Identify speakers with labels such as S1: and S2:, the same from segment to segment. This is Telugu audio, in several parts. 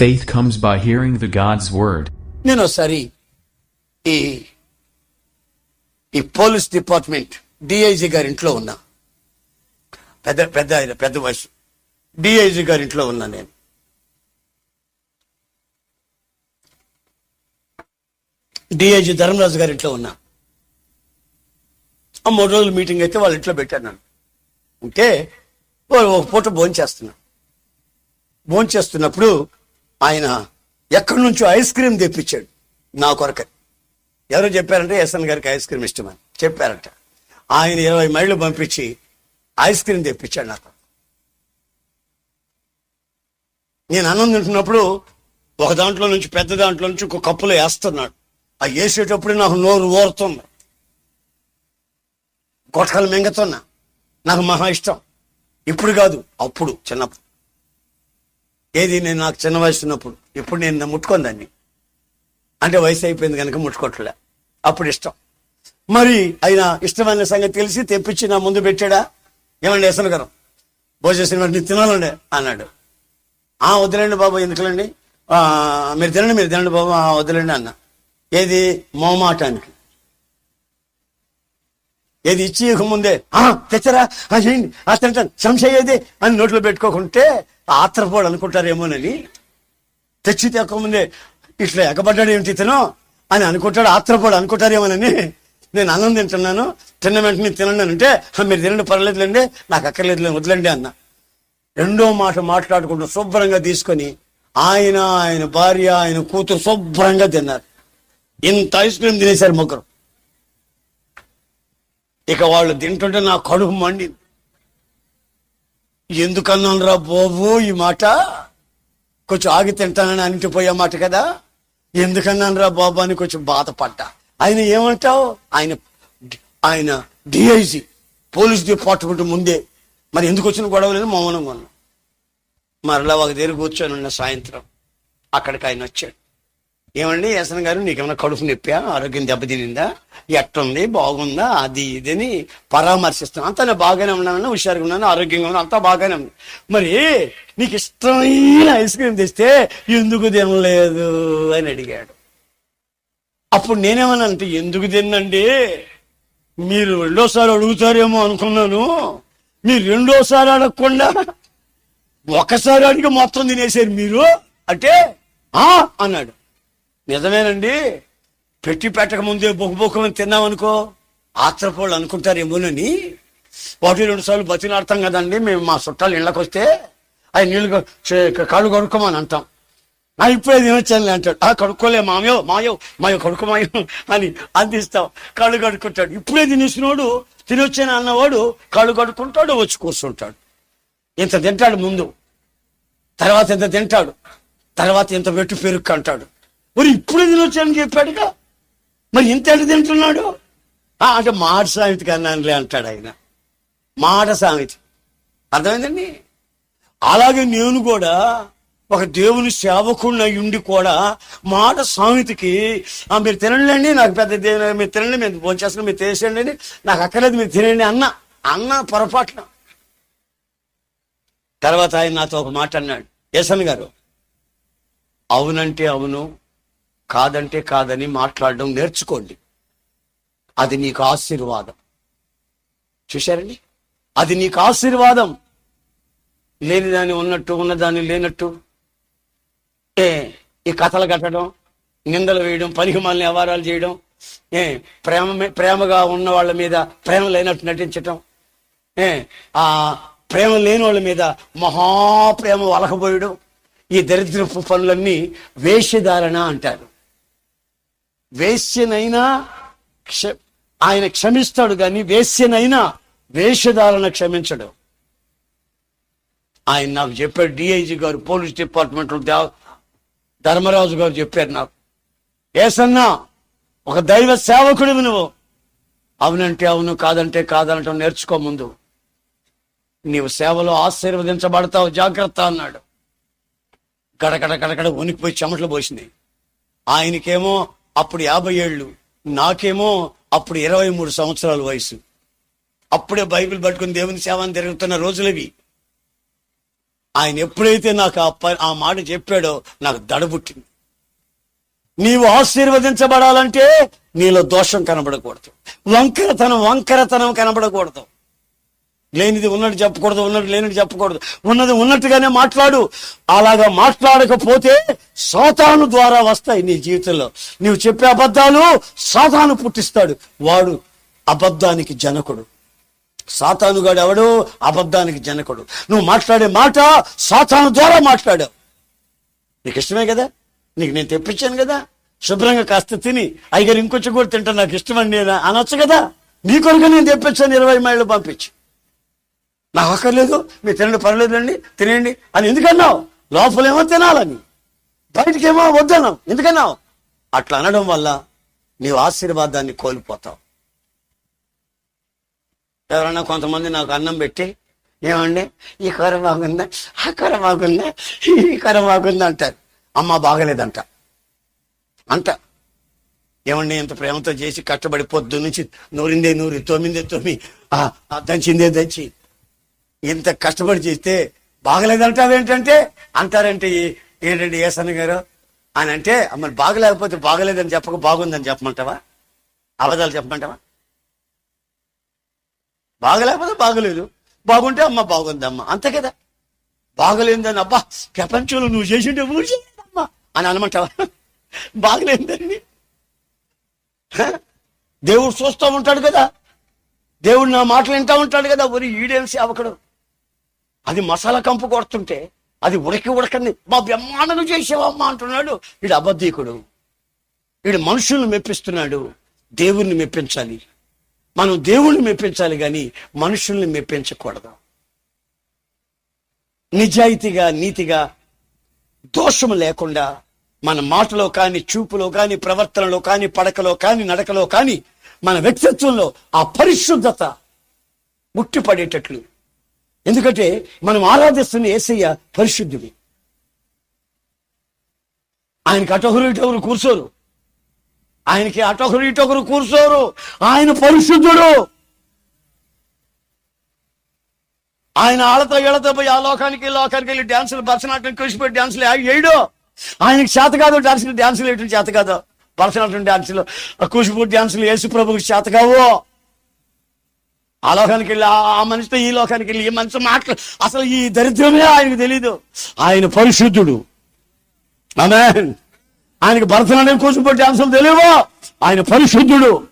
S1: Faith comes by hearing the God's word.
S2: నేను ఒకసారి ఈ ఈ పోలీస్ డిపార్ట్మెంట్ డిఐజీ గారి ఇంట్లో ఉన్నా. పెద్ద పెద్ద ఆయన పెద్ద వయసు. డిఐజీ గారి ఇంట్లో ఉన్నా నేను. డిఐజీ ధర్మరాజు గారి ఇంట్లో ఉన్నా. ఆ మూడు రోజులు మీటింగ్ అయితే వాళ్ళ ఇంట్లో పెట్టాను నన్ను. ఉంటే ఓ- ఒక పూట భోంచేస్తున్నా. భోంచేస్తున్నప్పుడు చేస్తున్నప్పుడు ఆయన ఎక్కడి నుంచో ఐస్ క్రీమ్ తెప్పించాడు నా కొరకని ఎవరో చెప్పారంటే ఎస్ఎన్ గారికి ఐస్ క్రీమ్ ఇష్టమని. చెప్పారంట. ఆయన ఇరవై మైళ్ళు పంపించి ఐస్ క్రీమ్ తెప్పించాడు నాకు నేను అన్నం తింటున్నప్పుడు ఒక దాంట్లో నుంచి పెద్ద దాంట్లో నుంచి ఒక కప్పులో వేస్తున్నాడు. ఆ వేసేటప్పుడు నాకు నోరు ఊరుతుంది. గొట్టకలు మింగతున్నా. నాకు మహా ఇష్టం. ఇప్పుడు కాదు అప్పుడు చిన్నప్పుడు. ఏది నేను నాకు చిన్న వయసు ఉన్నప్పుడు ఇప్పుడు నేను ముట్టుకొని దాన్ని. అంటే వయసు అయిపోయింది కనుక ముట్టుకోవట్లే అప్పుడు ఇష్టం. మరి ఆయన ఇష్టమైన సంగతి తెలిసి తెప్పించి నా ముందు పెట్టాడా? ఏమండి వేసన గారు? భోజేసిన వెంటనే తినాలండి అన్నాడు. ఆ వదిలేండి బాబు ఎందుకులండి? ఆ, మీరు తినండి మీరు తినండి బాబు ఆ వదిలేండి అన్న. ఏది? మోమాటానికి. ఏది ఇచ్చి ముందే తెచ్చరా? ఆ, చేయండి ఆ తింటాను. సంశయం ఏది? అని నోట్లో పెట్టుకోకుంటే ఆత్రపోడు అనుకుంటారేమోనని తెచ్చి తెక్కముందే ఇట్లా ఎగబడ్డాడు ఏమిటి ఇతను అని అనుకుంటాడు ఆత్రపోడు అనుకుంటారేమోనని నేను అన్నం తింటున్నాను తిన్న వెంటనే తినండి అంటే మీరు తినండి పర్లేదులేండి నాకు అక్కర్లేదు వదిలేండి అన్న. రెండో మాట మాట్లాడుకుంటూ శుభ్రంగా తీసుకొని ఆయన ఆయన భార్య ఆయన కూతురు శుభ్రంగా తిన్నారు. ఇంత ఐస్ క్రీమ్ తినేశారు ముగ్గురు. ఇక వాళ్ళు తింటుంటే నా కడుపు మండింది. ఎందుకన్నాను రా బాబు ఈ మాట? కొంచెం ఆగి తింటానని అనిటిపోయే మాట కదా? ఎందుకన్నాను రా బాబు అని కొంచెం బాధపడ్డా. ఆయన ఏమంటావు? ఆయన ఆయన డిఐజీ పోలీస్ డిపార్ట్మెంట్ ముందే. మరి ఎందుకు వచ్చిన గొడవ లేదు? మౌనంగా ఉన్నాం. మరలా ఒక దగ్గర కూర్చొని ఉన్న సాయంత్రం అక్కడికి ఆయన వచ్చాడు. ఏమండి యసన్ గారు నీకేమైనా కడుపు నొప్పా ఆరోగ్యం దెబ్బతినిందా? ఎట్టుంది? బాగుందా? అది ఇదని పరామర్శిస్తాను అంతా బాగానే ఉన్నాను హుషారుగా ఉన్నాను ఆరోగ్యంగా ఉన్నాను అంతా బాగానే ఉంది. మరి నీకు ఇష్టమైన ఐస్ క్రీమ్ తెస్తే ఎందుకు తినలేదు అని అడిగాడు. అప్పుడు నేనేమన్నానంటే ఎందుకు తిన్నండి? మీరు రెండోసారి అడుగుతారేమో అనుకున్నాను. మీరు రెండోసారి అడగకుండా ఒకసారి అడిగి మొత్తం తినేసారు మీరు? అంటే ఆ అన్నాడు. నిజమేనండి. పెట్టి పెట్టక ముందే బొక్కుబొక్కుమని తిన్నామనుకో ఆత్రపోళ్ళు అనుకుంటారేమోనని. ఒకటి రెండు సార్లు బతినాడతాం కదండి. మేము మా చుట్టాలు ఇళ్ళకి వస్తే అవి నీళ్ళు కళ్ళు కాళ్ళు కడుక్కోమని అంటాం. నా ఇప్పుడే తినొచ్చాను అంటాడు. ఆ కడుక్కోలే మామయో మాయో మాయో కడుక్కోమాయో అని అందిస్తాం. కాళ్ళు కడుక్కుంటాడు. ఇప్పుడే తినేసినోడు తినొచ్చాను అన్నవాడు కాళ్ళు కడుక్కుంటాడు వచ్చి కూర్చుంటాడు. ఇంత తింటాడు ముందు. తర్వాత ఇంత తింటాడు. తర్వాత ఇంత పెట్టు పెరుక్కు అంటాడు. మరి ఇప్పుడే తినొచ్చానని చెప్పాడుగా మరి ఇంత ఎంత తింటున్నాడు? అంటే మాట సామెతి కన్నానులే అంటాడు ఆయన. మాట సామెతి. అర్థమైందండి? అలాగే నేను కూడా ఒక దేవుని సేవకుండా ఉండి కూడా మాట సామెతికి మీరు తినండి నాకు పెద్ద దేవుని మీరు తినండి మీరు భోజనం మీరు చేసేయండి నాకు అక్కర్లేదు మీరు తినండి అన్న అన్న పొరపాటున. తర్వాత ఆయన నాతో ఒక మాట అన్నాడు. యశన్ గారు అవునంటే అవును కాదంటే కాదని మాట్లాడడం నేర్చుకోండి. అది నీకు ఆశీర్వాదం. చూశారండి? అది నీకు ఆశీర్వాదం. లేని దాన్ని ఉన్నట్టు ఉన్నదాన్ని లేనట్టు. ఏ ఈ కథలు కట్టడం నిందలు వేయడం పనికిమాలిన వ్యవహారాలు చేయడం ఏ ప్రేమ ప్రేమగా ఉన్న వాళ్ళ మీద ప్రేమ లేనట్టు నటించటం ఏ ఆ ప్రేమ లేని వాళ్ళ మీద మహాప్రేమ వలకబోయడం ఈ దరిద్రపు పనులన్నీ వేష్యధారణ అంటారు. వేశ్యనైనా క్ష ఆయన క్షమిస్తాడు కానీ వేశ్యనైనా వేషధారణ క్షమించడు. ఆయన నాకు చెప్పాడు డిఐజీ గారు పోలీస్ డిపార్ట్మెంట్ ధర్మరాజు గారు చెప్పారు నాకు. ఏసన్నా ఒక దైవ సేవకుడివి నువ్వు. అవునంటే అవును కాదంటే కాదనటం నేర్చుకో ముందు. నీవు సేవలో ఆశీర్వదించబడతావు జాగ్రత్త అన్నాడు. గడగడ గడగడ వణికిపోయి చెమటలు పోసింది ఆయనకేమో అప్పుడు యాభై ఏళ్ళు. నాకేమో అప్పుడు ఇరవై మూడు సంవత్సరాల వయసు. అప్పుడే బైబిల్ పట్టుకుని దేవుని సేవని తిరుగుతున్న రోజులవి. ఆయన ఎప్పుడైతే నాకు ఆ ఆ మాట చెప్పాడో నాకు దడబుట్టింది నీవు ఆశీర్వదించబడాలంటే నీలో దోషం కనబడకూడదు. వంకరతనం వంకరతనం కనబడకూడదు. లేనిది ఉన్నట్టు చెప్పకూడదు ఉన్నట్టు లేనిది చెప్పకూడదు. ఉన్నది ఉన్నట్టుగానే మాట్లాడు. అలాగా మాట్లాడకపోతే సాతాను ద్వారా వస్తాయి నీ జీవితంలో. నీవు చెప్పే అబద్ధాలు సాతాను పుట్టిస్తాడు. వాడు అబద్ధానికి జనకుడు. సాతానుగాడు ఎవడు అబద్ధానికి జనకుడు. నువ్వు మాట్లాడే మాట సాతాను ద్వారా మాట్లాడావు. నీకు ఇష్టమే కదా? నీకు నేను తెప్పించాను కదా? శుభ్రంగా కాస్త తిని. అయ్యగారు ఇంకొంచెం కూడా తింటా నాకు ఇష్టమని నేను అనొచ్చు కదా? నీ కొరకు నేను తెప్పించాను ఇరవై మైళ్ళు పంపించి. నాకు అక్కర్లేదు మీరు తినండి పర్లేదండి తినండి అని ఎందుకన్నావు? లోపలేమో తినాలని. బయటికేమో వద్దన్నావు. ఎందుకన్నావు? అట్లా అనడం వల్ల నీవు ఆశీర్వాదాన్ని కోల్పోతావు. ఎవరన్నా కొంతమంది నాకు అన్నం పెట్టి ఏమండి ఈ కూర బాగుందా? ఆ కూర బాగుందా? ఈ కూర బాగుందా? అంటారు. అమ్మ బాగలేదంట. అంట. ఏమండి ఇంత ప్రేమతో చేసి కష్టపడి పొద్దు నుంచి నూరిందే నూరి తొమ్మిదే తొమ్మి దంచిందే దంచి. ఇంత కష్టపడి చేస్తే బాగలేదంటావేంటంటే అంటారంటే ఏంటండి ఏసన్న గారు? అని అంటే మరి బాగలేకపోతే బాగలేదని చెప్పక బాగుందని చెప్పమంటావా? అబద్ధాలు చెప్పమంటావా? బాగలేకపోతే బాగలేదు. బాగుంటే అమ్మ బాగుందమ్మా. అంతే కదా? బాగలేదని అబ్బా ప్రపంచంలో నువ్వు చేసింటే ఊరు చేయలేదమ్మా. అని అనమంటావా? బాగలేదండి దేవుడు చూస్తూ ఉంటాడు కదా? దేవుడు నా మాటలు వింటా ఉంటాడు కదా? ఒరి ఈడేం సేవకుడు? అది మసాలా కంపు కొడుతుంటే అది ఉడకి ఉడకని మా బ్రహ్మాండంగా చేసేవమ్మా అంటున్నాడు. వీడు అబద్ధీకుడు. వీడు మనుషుల్ని మెప్పిస్తున్నాడు. దేవుణ్ణి మెప్పించాలి. మనం దేవుణ్ణి మెప్పించాలి కానీ మనుషుల్ని మెప్పించకూడదు. నిజాయితీగా నీతిగా దోషము లేకుండా మన మాటలో కానీ చూపులో కానీ ప్రవర్తనలో కానీ పడకలో కానీ నడకలో కానీ మన వ్యక్తిత్వంలో ఆ పరిశుద్ధత ముట్టిపడేటట్లు ఎందుకంటే మనం ఆరాధిస్తున్న ఏసయ్య పరిశుద్ధుడు. ఆయనకి అటొకరు ఇటొకరు కూర్చోరు. ఆయనకి అటొకరు ఇటొకరు కూర్చోరు. ఆయన పరిశుద్ధుడు. ఆయన ఆళ్ళతో ఏడతో పోయి ఆ లోకానికి లోకానికి వెళ్ళి డ్యాన్సులు భరతనాట్యం కలిసిపోయి డ్యాన్సులు వేయడు ఆయనకి చేత కాదు డాన్సులు డ్యాన్సులు వేయటం చేత కాదు. భరతనాట్యం డ్యాన్సులు కూచిపూడి డ్యాన్సులు యేసు ప్రభుకి చేత కావు. ఆ లోకానికి వెళ్ళి ఆ- మనిషితో ఈ లోకానికి వెళ్ళి ఈ మనిషి మాటలు అసలు ఈ దరిద్రమే ఆయనకు తెలీదు. ఆయన పరిశుద్ధుడు. ఆమేన్. ఆయనకి భరతనాట్యం కూచిపూడి అంశాలు తెలియవు? ఆయన పరిశుద్ధుడు.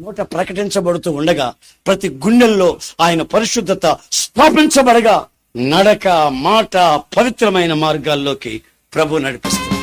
S2: నోట ప్రకటించబడుతూ ఉండగా ప్రతి గుండెల్లో ఆయన పరిశుద్ధత స్థాపించబడగా నడక మాట పవిత్రమైన మార్గాల్లోకి ప్రభు నడిపిస్తుంది